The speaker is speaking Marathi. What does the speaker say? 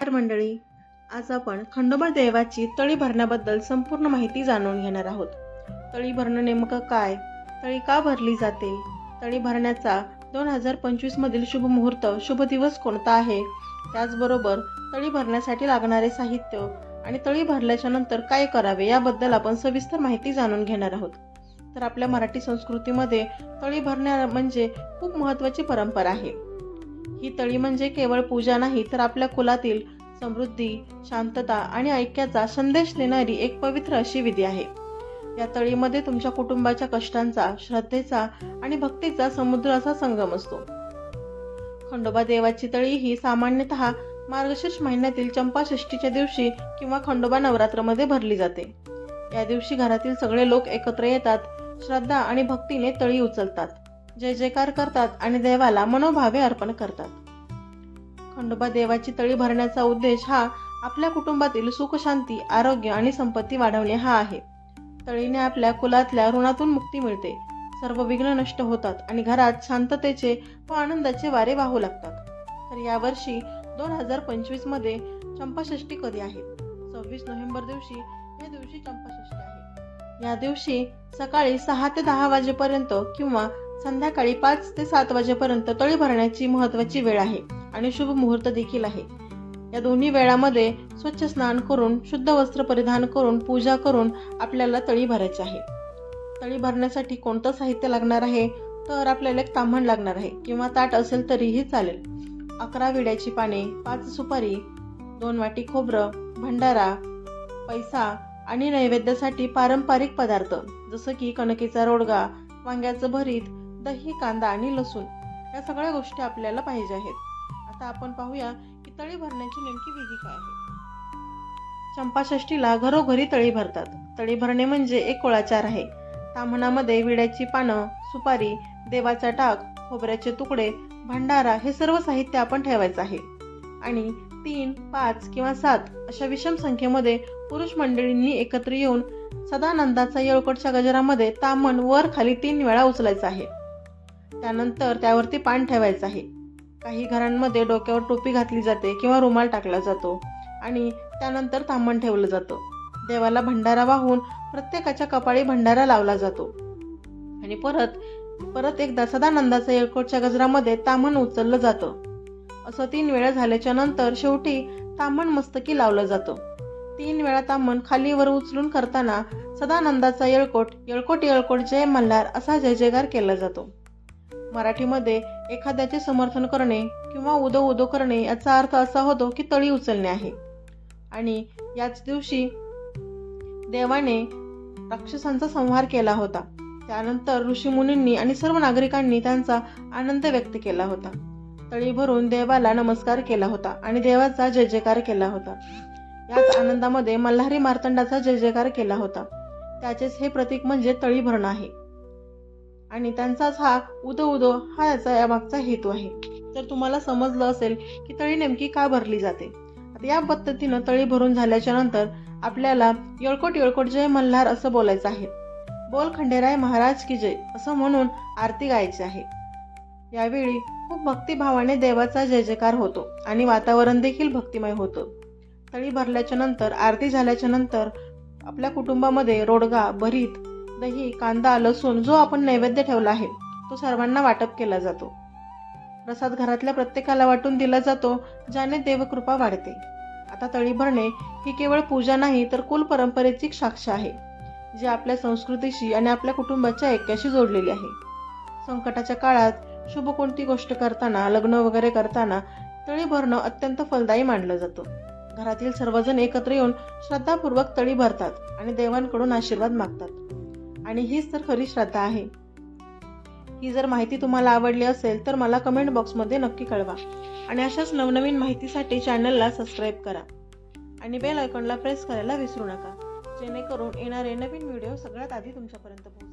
नमस्कार मंडळी. आज आपण खंडोबा देवाची तळी भरण्याबद्दल संपूर्ण माहिती जाणून घेणार आहोत. तळी भरणं नेमकं काय? तळी का भरली जाते? तळी भरण्याचा दोन हजार पंचवीस मधील शुभ मुहूर्त शुभ दिवस कोणता आहे? त्याचबरोबर तळी भरण्यासाठी लागणारे साहित्य आणि तळी भरल्याच्या नंतर काय करावे याबद्दल आपण सविस्तर माहिती जाणून घेणार आहोत. तर आपल्या मराठी संस्कृतीमध्ये तळी भरण्या म्हणजे खूप महत्त्वाची परंपरा आहे. ही तळी म्हणजे केवळ पूजा नाही तर आपल्या कुलातील समृद्धी शांतता आणि ऐक्याचा संदेश देणारी एक पवित्र अशी विधी आहे. या तळीमध्ये तुमच्या कुटुंबाच्या कष्टांचा श्रद्धेचा आणि भक्तीचा समुद्र असा संगम असतो. खंडोबा देवाची तळी ही सामान्यतः मार्गशीर्ष महिन्यातील चंपाषष्ठीच्या दिवशी किंवा खंडोबा नवरात्रमध्ये भरली जाते. या दिवशी घरातील सगळे लोक एकत्र येतात श्रद्धा आणि भक्तीने तळी उचलतात. जय जयकार करतात आणि देवाला मनोभावे अर्पण करतात. खंडोबा देवाची तळी भरण्याचा उद्देश हा आपल्या कुटुंबातील सुख शांती आरोग्य आणि संपत्ती वाढवणे हा आहे. तळीने आपल्या कुलातल्या ऋणातून मुक्ती मिळते. सर्व विघ्न नष्ट होतात आणि घरात शांततेचे व आनंदाचे वारे वाहू लागतात. तर यावर्षी दोन हजार पंचवीसमध्ये चंपाषष्ठी कधी आहे? सव्वीस नोव्हेंबर दिवशी या दिवशी चंपाषष्ठी आहे. या दिवशी सकाळी सहा ते दहा वाजेपर्यंत किंवा संध्याकाळी पाच ते सात वाजेपर्यंत तळी भरण्याची महत्वाची वेळ आहे आणि शुभ मुहूर्त देखील आहे. या दोन्ही वेळामध्ये स्वच्छ स्नान करून शुद्ध वस्त्र परिधान करून पूजा करून आपल्याला तळी भरायची आहे. तळी भरण्यासाठी कोणतं साहित्य लागणार आहे? तर आपल्याला एक ताम्हण लागणार आहे किंवा ताट असेल तरीही चालेल. अकरा विड्याची पाने पाच सुपारी दोन वाटी खोबरं भंडारा पैसा आणि नैवेद्यासाठी पारंपरिक पदार्थ जसं की कणकेचा रोडगा वांग्याचं भरीत दही कांदा आणि लसूण या सगळ्या गोष्टी आपल्याला पाहिजे आहेत. आता आपण पाहूया की तळी भरण्याची नेमकी विधी काय आहे. चंपाषष्ठीला घरोघरी तळी भरतात. तळी भरणे म्हणजे एक कुळाचार आहे. ताम्हणामध्ये विड्याची पानं सुपारी देवाचा टाक खोबऱ्याचे तुकडे भंडारा हे सर्व साहित्य आपण ठेवायचं आहे. आणि तीन पाच किंवा सात अशा विषम संख्येमध्ये पुरुष मंडळींनी एकत्र येऊन सदानंदाचा येळकोटच्या गजरामध्ये तामण वर खाली तीन वेळा उचलायचा आहे. त्यानंतर त्यावरती पान ठेवायचं आहे. काही घरांमध्ये डोक्यावर टोपी घातली जाते किंवा रुमाल टाकला जातो आणि त्यानंतर थांबण ठेवलं जातं. देवाला भंडारा वाहून प्रत्येकाच्या कपाळी भंडारा लावला जातो. आणि परत परत एकदा सदानंदाचा येळकोटच्या गजरामध्ये तामण उचललं जातं. असं तीन वेळा झाल्याच्यानंतर शेवटी तामण मस्तकी लावलं जातं. तीन वेळा तामण खालीवर उचलून करताना सदानंदाचा येळकोट येळकोट येळकोट जय मल्हार असा जय जयकार केला जातो. मराठीमध्ये एखाद्याचे समर्थन करणे किंवा उदो उदो करणे याचा अर्थ असा होतो की तळी उचलणे आहे. आणि याच दिवशी देवाने राक्षसांचा संहार केला होता. त्यानंतर ऋषीमुनींनी आणि सर्व नागरिकांनी त्यांचा आनंद व्यक्त केला होता. तळी भरून देवाला नमस्कार केला होता आणि देवाचा जय जयकार केला होता. याच आनंदामध्ये मल्हारी मार्तंडाचा जय जयकार केला होता. त्याचेच हे प्रतीक म्हणजे तळी भरणं आहे. आणि त्यांचाच हा उदो उदो हा याचा या मागचा हेतू आहे. तर तुम्हाला समजलं असेल की तळी नेमकी का भरली जाते आता या पद्धतीनं तळी भरून झाल्याच्यानंतर आपल्याला येळकोट येळकोट जय मल्हार असं बोलायचं आहे. बोल खंडेराय महाराज की जय असं म्हणून आरती गायची आहे. यावेळी खूप भक्तिभावाने देवाचा जय जयकार होतो आणि वातावरण देखील भक्तिमय होतं. तळी भरल्याच्या नंतर आरती झाल्याच्यानंतर आपल्या कुटुंबामध्ये रोडगा भरीत दही कांदा लसूण जो आपण नैवेद्य ठेवला आहे तो सर्वांना वाटप केला जातो. प्रसाद घरातल्या प्रत्येकाला वाटून दिला जातो ज्याने देवकृपा वाढते. आता तळी भरणे ही केवळ पूजा नाही तर कुल परंपरेची साक्ष आहे जी आपल्या संस्कृतीशी आणि आपल्या कुटुंबाच्या ऐक्याशी जोडलेली आहे. संकटाच्या काळात शुभ कोणती गोष्ट करताना लग्न वगैरे करताना तळी भरणं अत्यंत फलदायी मानलं जातं. घरातील सर्वजण एकत्र येऊन श्रद्धापूर्वक तळी भरतात आणि देवांकडून आशीर्वाद मागतात. आणि हीच तर खरी श्रद्धा आहे. ही जर माहिती तुम्हाला आवडली असेल तर मला कमेंट बॉक्समध्ये नक्की कळवा. आणि अशाच नवनवीन माहितीसाठी चॅनलला सबस्क्राईब करा. आणि बेल आयकॉनला प्रेस करायला विसरू नका. जेणेकरून येणारे नवीन व्हिडिओ सगळ्यात आधी तुमच्यापर्यंत पोहोचतील.